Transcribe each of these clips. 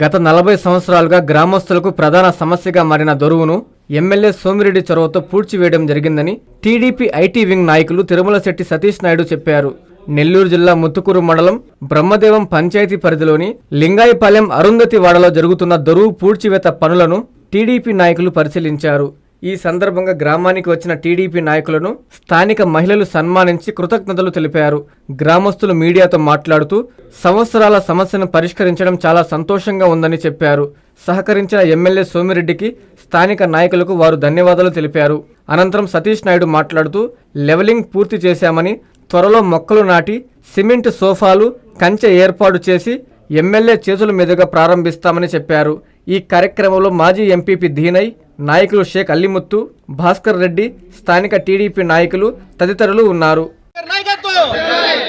గత నలభై సంవత్సరాలుగా గ్రామస్తులకు ప్రధాన సమస్యగా మారిన దొరువును ఎమ్మెల్యే సోమిరెడ్డి చొరవతో పూడ్చివేయడం జరిగిందని టీడీపీ ఐటీ వింగ్ నాయకులు తిరుమల శెట్టి సతీష్ నాయుడు చెప్పారు. నెల్లూరు జిల్లా ముత్తుకూరు మండలం బ్రహ్మదేవం పంచాయతీ పరిధిలోని లింగాయపాలెం అరుంధతి వాడలో జరుగుతున్న దొరువు పూడ్చివేత పనులను టీడీపీ నాయకులు పరిశీలించారు. ఈ సందర్భంగా గ్రామానికి వచ్చిన టీడీపీ నాయకులను స్థానిక మహిళలు సన్మానించి కృతజ్ఞతలు తెలిపారు. గ్రామస్తులు మీడియాతో మాట్లాడుతూ సంవత్సరాల సమస్యను పరిష్కరించడం చాలా సంతోషంగా ఉందని చెప్పారు. సహకరించిన ఎమ్మెల్యే సోమిరెడ్డికి స్థానిక నాయకులకు వారు ధన్యవాదాలు తెలిపారు. అనంతరం సతీష్ నాయుడు మాట్లాడుతూ లెవలింగ్ పూర్తి చేశామని త్వరలో మొక్కలు నాటి సిమెంట్ సోఫాలు కంచె ఏర్పాటు చేసి ఎమ్మెల్యే చేతుల మీదుగా ప్రారంభిస్తామని చెప్పారు. ఈ కార్యక్రమంలో మాజీ ఎంపీపీ దీనై నాయకులు షేక్ అల్లిముత్తు భాస్కర్ రెడ్డి స్థానిక టీడీపీ నాయకులు తదితరులు ఉన్నారు. నాయకత్వం!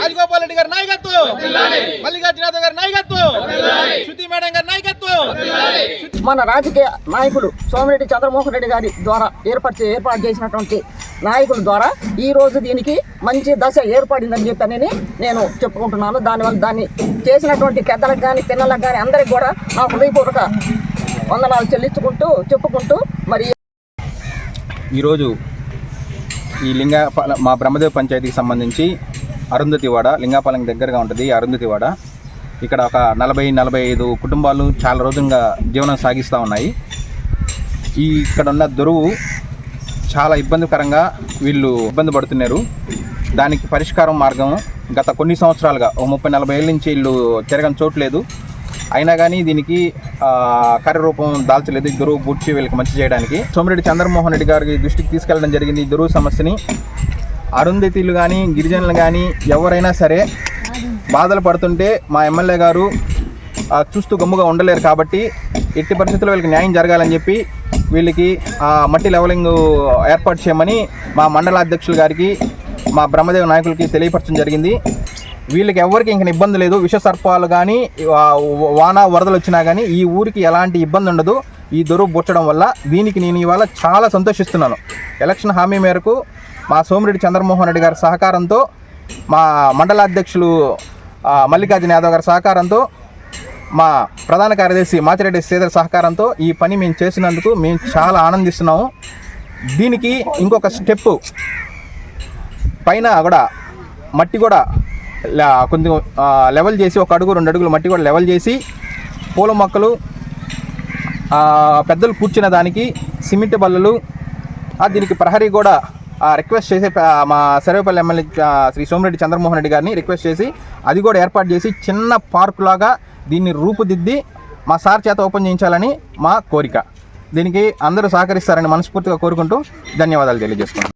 రాజగోపాల్ రెడ్డి గారి నాయకత్వం! గారి నాయకత్వం! శృతి మేడం గారి నాయకత్వం! మన రాజకీయ నాయకుడు సోమిరెడ్డి చంద్రమోహన్ రెడ్డి గారి ద్వారా ఏర్పాటు ఏర్పాటు చేసినటువంటి నాయకుల ద్వారా ఈ రోజు దీనికి మంచి దశ ఏర్పడిందని చెప్పని నేను చెప్పుకుంటున్నాను. దానివల్ల దాన్ని చేసినటువంటి పెద్దలకు కానీ పిల్లలకు కానీ అందరికి కూడా నా హృదయపూర్వక వందనాలు చెల్లించుకుంటూ చెప్పుకుంటూ మరి ఈరోజు ఈ లింగాపాల మా బ్రహ్మదేవ్ పంచాయతీకి సంబంధించి అరుంధతివాడ లింగాపాలెం దగ్గరగా ఉంటుంది అరుంధతివాడ. ఇక్కడ ఒక నలభై నలభై ఐదు కుటుంబాలు చాలా రోజులుగా జీవనం సాగిస్తూ ఉన్నాయి. ఈ ఇక్కడ ఉన్న దొరువు చాలా ఇబ్బందికరంగా వీళ్ళు ఇబ్బంది పడుతున్నారు. దానికి పరిష్కారం మార్గం గత కొన్ని సంవత్సరాలుగా ఓ ముప్పై నలభై ఏళ్ళ నుంచి వీళ్ళు తిరగని చోట్లేదు అయినా కానీ దీనికి కార్యరూపం దాల్చలేదు. ఇద్దరు దొరువు వీళ్ళకి మంచి చేయడానికి. సోమిరెడ్డి చంద్రమోహన్ రెడ్డి గారికి దృష్టికి తీసుకెళ్ళడం జరిగింది ఈ సమస్యని. అరుంధతిలు కానీ గిరిజనులు కానీ ఎవరైనా సరే బాధలు పడుతుంటే మా ఎమ్మెల్యే గారు చూస్తూ గమ్ముగా ఉండలేరు కాబట్టి ఎట్టి పరిస్థితుల్లో వీళ్ళకి న్యాయం జరగాలని చెప్పి వీళ్ళకి మట్టి లెవలింగ్ ఏర్పాటు చేయమని మా మండల అధ్యక్షులు గారికి మా బ్రహ్మదేవ నాయకులకి తెలియపరచడం జరిగింది. వీళ్ళకి ఎవరికి ఇంక ఇబ్బంది లేదు. విష సర్పాలు కానీ వాన వరదలు వచ్చినా కానీ ఈ ఊరికి ఎలాంటి ఇబ్బంది ఉండదు. ఈ దొరువు బుచ్చడం వల్ల దీనికి నేను ఇవాళ చాలా సంతోషిస్తున్నాను. ఎలక్షన్ హామీ మేరకు మా సోమిరెడ్డి చంద్రమోహన్ రెడ్డి గారి సహకారంతో మా మండలాధ్యక్షులు మల్లికార్జున యాదవ్ గారి సహకారంతో మా ప్రధాన కార్యదర్శి మాచిరెడ్డి శ్రీధర్ సహకారంతో ఈ పని మేము చేసినందుకు మేము చాలా ఆనందిస్తున్నాము. దీనికి ఇంకొక స్టెప్ పైన కూడా మట్టి కూడా కొంచెం లెవెల్ చేసి ఒక అడుగు రెండు అడుగులు మట్టి కూడా లెవెల్ చేసి పూల మొక్కలు పెద్దలు కూర్చున్న దానికి సిమెంట్ బల్లలు దీనికి ప్రహరీ కూడా రిక్వెస్ట్ చేసి మా సర్వేపల్లి ఎమ్మెల్యే శ్రీ సోమిరెడ్డి చంద్రమోహన్ రెడ్డి గారిని రిక్వెస్ట్ చేసి అది కూడా ఏర్పాటు చేసి చిన్న పార్కు లాగా దీన్ని రూపుదిద్ది మా సార్ చేత ఓపెన్ చేయించాలని మా కోరిక. దీనికి అందరూ సహకరిస్తారని మనస్ఫూర్తిగా కోరుకుంటూ ధన్యవాదాలు తెలియజేస్తున్నాను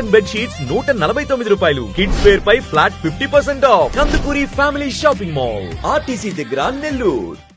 కాటన్ బెడ్ షీట్స్ నూట నలభై తొమ్మిది రూపాయలు. కిడ్స్ వేర్ పై flat fifty percent off Kandukuri family shopping mall RTC దగ్గర నెల్లూరు